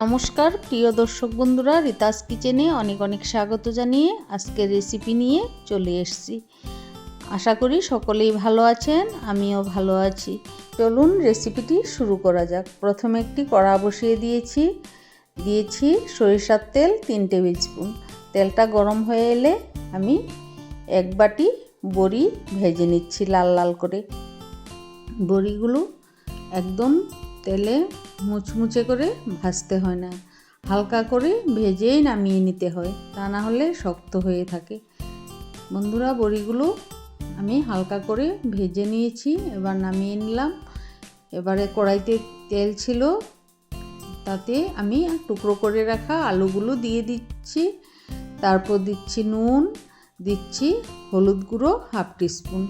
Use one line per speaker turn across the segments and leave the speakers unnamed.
নমস্কার, প্রিয় দর্শক বন্ধুরা, রিতাস কিচেনে অনেক অনেক স্বাগত জানিয়ে আজকের রেসিপি নিয়ে চলে এসেছি। আশা করি সকলেই ভালো আছেন, আমিও ভালো আছি। চলুন রেসিপিটি শুরু করা যাক। প্রথমে একটি কড়া বসিয়ে দিয়েছি। দিয়েছি সরিষার তেল তিন টেবিল স্পুন। তেলটা গরম হয়ে এলে আমি এক বাটি বড়ি ভেজে নিচ্ছি লাল লাল করে। বড়িগুলো একদম তেলে মুচমুচে করে ভাজতে হয় না। হালকা করে ভেজেই নামিয়ে নিতে হয়, তা না হলে শক্ত হয়ে থাকে। বন্ধুরা, বড়িগুলো আমি হালকা করে ভেজে নিয়েছি, এবার নামিয়ে নিলাম। এবারে কড়াইতে তেল ছিল, তাতে আমি টুকরো করে রাখা আলুগুলো দিয়ে দিচ্ছি। তারপর দিচ্ছি নুন, দিচ্ছি হলুদ গুঁড়ো হাফ টিস্পুন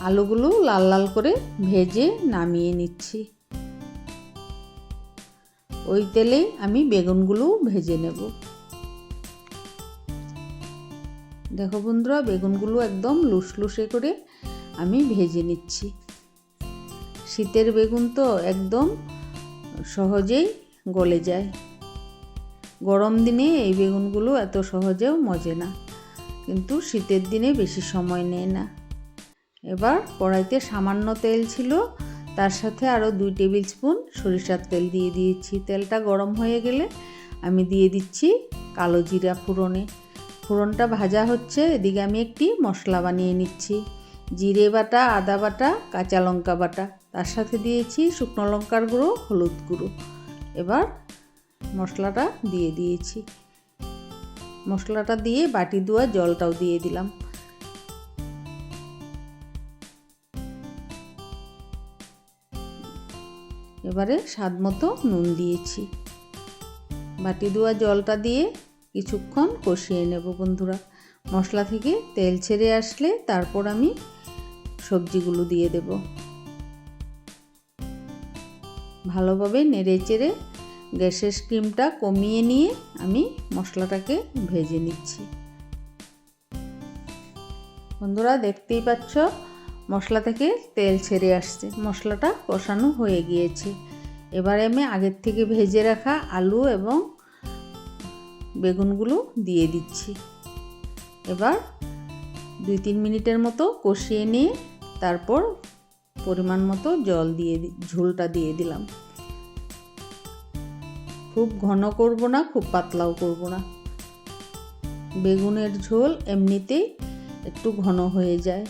আলুগুলো লাল লাল করে ভেজে নামিয়ে নিচ্ছি। ওই তেলেই আমি বেগুনগুলো ভেজে নেব। দেখো বন্ধুরা, বেগুনগুলো একদম লুসলুসে করে আমি ভেজে নিচ্ছি। শীতের বেগুন তো একদম সহজেই গলে যায়। গরম দিনে এই বেগুনগুলো এত সহজেও মজে না, কিন্তু শীতের দিনে বেশি সময় নেয় না। এবার কড়াইতে সামান্য তেল ছিল তার সাথে আরও দুই টেবিল স্পুন সরিষার তেল দিয়ে দিয়েছি। তেলটা গরম হয়ে গেলে আমি দিয়ে দিচ্ছি কালো জিরা ফোড়নে। ফোড়নটা ভাজা হচ্ছে, এদিকে আমি একটি মশলা বানিয়ে নিচ্ছি। জিরে বাটা, আদা বাটা, কাঁচা লঙ্কা বাটা। তার সাথে দিয়েছি শুকনো লঙ্কার গুঁড়ো, হলুদ গুঁড়ো। এবার মশলাটা দিয়ে দিয়েছি। মশলাটা দিয়ে বাটি ধোয়া জলটাও দিয়ে দিলাম। এবারে স্বাদ মতো নুন দিয়েছি। বাটি ধোয়া জলটা দিয়ে কিছুক্ষণ কষিয়ে নেব বন্ধুরা। মশলা থেকে তেল ছেড়ে আসলে তারপর আমি সবজিগুলো দিয়ে দেব। ভালোভাবে নেড়ে চেড়ে গ্যাসের স্টিমটা কমিয়ে নিয়ে আমি মশলাটাকে ভেজে নিচ্ছি। বন্ধুরা, দেখতেই পাচ্ছ মশলা থেকে তেল ছেড়ে আসছে। মশলাটা কষানো হয়ে গিয়েছে। এবারে আমি আগের থেকে ভেজে রাখা আলু এবং বেগুনগুলো দিয়ে দিচ্ছি। এবার দুই তিন মিনিটের মতো কষিয়ে নিয়ে তারপর পরিমাণ মতো জল দিয়ে ঝোলটা দিয়ে দিলাম। খুব ঘন করব না, খুব পাতলাও করব না। বেগুনের ঝোল এমনিতেই একটু ঘন হয়ে যায়।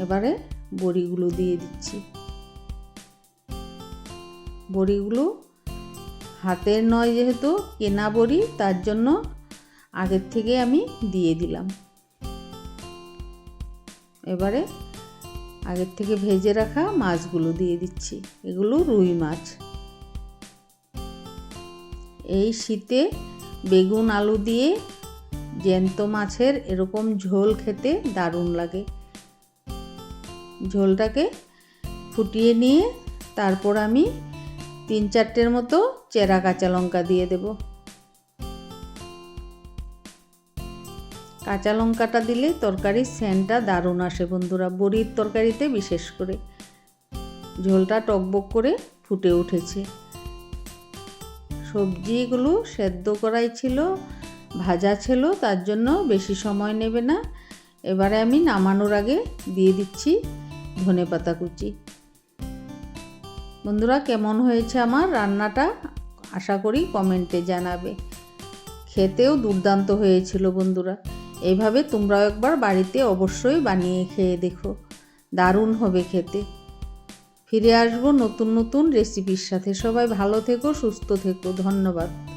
এবারে বড়িগুলো দিয়ে দিচ্ছি। বড়িগুলো হাতের নয় যেহেতু কেনা বড়ি, তার জন্য আগের থেকে আমি দিয়ে দিলাম। এবারে আগের থেকে ভেজে রাখা মাছগুলো দিয়ে দিচ্ছি। এগুলো রুই মাছ। এই শীতে বেগুন, আলু দিয়ে জ্যান্ত মাছের এরকম ঝোল খেতে দারুণ লাগে। ঝোলটাকে ফুটিয়ে নিয়ে তারপর আমি তিন চারটের মতো চেরা কাঁচা লঙ্কা দিয়ে দেব। কাঁচা লঙ্কাটা দিলে তরকারির সেন্টটা দারুণ আসে বন্ধুরা, বড়ির তরকারিতে বিশেষ করে। ঝোলটা টকবক করে ফুটে উঠেছে। সবজিগুলো সেদ্ধ করাই ছিল, ভাজা ছিল, তার জন্য বেশি সময় নেবে না। এবারে আমি নামানোর আগে দিয়ে দিচ্ছি ধনে পাতা কুচি। বন্ধুরা, কেমন হয়েছে আমার রান্নাটা? আশা করি কমেন্টে জানাবে। খেতেও দুর্দান্ত হয়েছিল বন্ধুরা। এইভাবে তোমরাও একবার বাড়িতে অবশ্যই বানিয়ে খেয়ে দেখো। দারুণ হবে খেতে। ফিরে আসব নতুন নতুন রেসিপির সাথে। সবাই ভালো থেকো, সুস্থ থেকো। ধন্যবাদ।